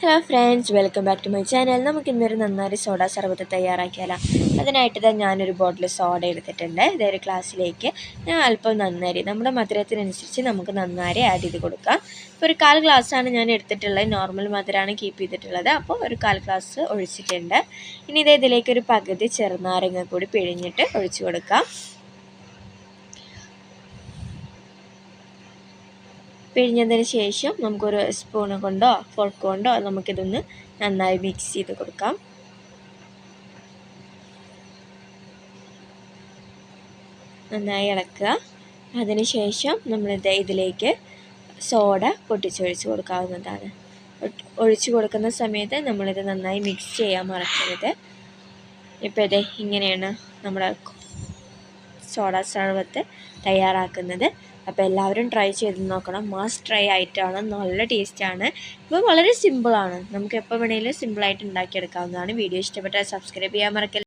Hello friends welcome back to my channel നമുക്ക് ഇന്നൊരു നന്നായി സോഡ സർബത്ത് തയ്യാറാക്കിയാലോ. അതിനായിട്ട് തന്നെ ഞാനൊരു ബോട്ടിൽ സോഡ എടുത്തിട്ടുണ്ട്. ഇതൊരു ഗ്ലാസ്സിലേക്ക് ഞാൻ അല്പം നന്നാരി നമ്മുടെ മധുരത്തിനനുസരിച്ച് നമുക്ക് നന്നാരി ആഡ് ചെയ്ത് കൊടുക്കാം. ഇപ്പോൾ ഒരു കാൽ ഗ്ലാസ്സാണ് ഞാൻ എടുത്തിട്ടുള്ളത്. നോർമൽ മധുരമാണ് കീപ്പ് ചെയ്തിട്ടുള്ളത്. അപ്പോൾ ഒരു കാൽ ഗ്ലാസ് ഒഴിച്ചിട്ടുണ്ട്. ഇനി ഇത് ഇതിലേക്ക് ഒരു പകുതി ചെറുനാരങ്ങ കൂടി പിഴിഞ്ഞിട്ട് ഒഴിച്ചു കൊടുക്കാം. പിഴിഞ്ഞതിന് ശേഷം നമുക്കൊരു സ്പൂൺ കൊണ്ടോ ഫോർക്ക് കൊണ്ടോ നമുക്കിതൊന്ന് നന്നായി മിക്സ് ചെയ്ത് കൊടുക്കാം. നന്നായി ഇളക്കുക. അതിനുശേഷം നമ്മളിത് ഇതിലേക്ക് സോഡ പൊട്ടിച്ചൊഴിച്ച് കൊടുക്കാവുന്നതാണ്. ഒഴിച്ചു കൊടുക്കുന്ന സമയത്ത് നമ്മളിത് നന്നായി മിക്സ് ചെയ്യാൻ മറക്കരുത്. ഇപ്പോൾ ഇങ്ങനെയാണ് നമ്മുടെ സോഡ സർബത്ത് തയ്യാറാക്കുന്നത്. അപ്പോൾ എല്ലാവരും ട്രൈ ചെയ്ത് നോക്കണം. മസ്റ്റ് ട്രൈ ആയിട്ടാണ്. നല്ല ടേസ്റ്റാണ് ഇപ്പോൾ വളരെ സിമ്പിളാണ് നമുക്ക് എപ്പോൾ വേണമെങ്കിലും സിമ്പിളായിട്ട് ഉണ്ടാക്കിയെടുക്കാവുന്നതാണ്. വീഡിയോ ഇഷ്ടപ്പെട്ടാൽ സബ്സ്ക്രൈബ് ചെയ്യാൻ മറക്കല്ല.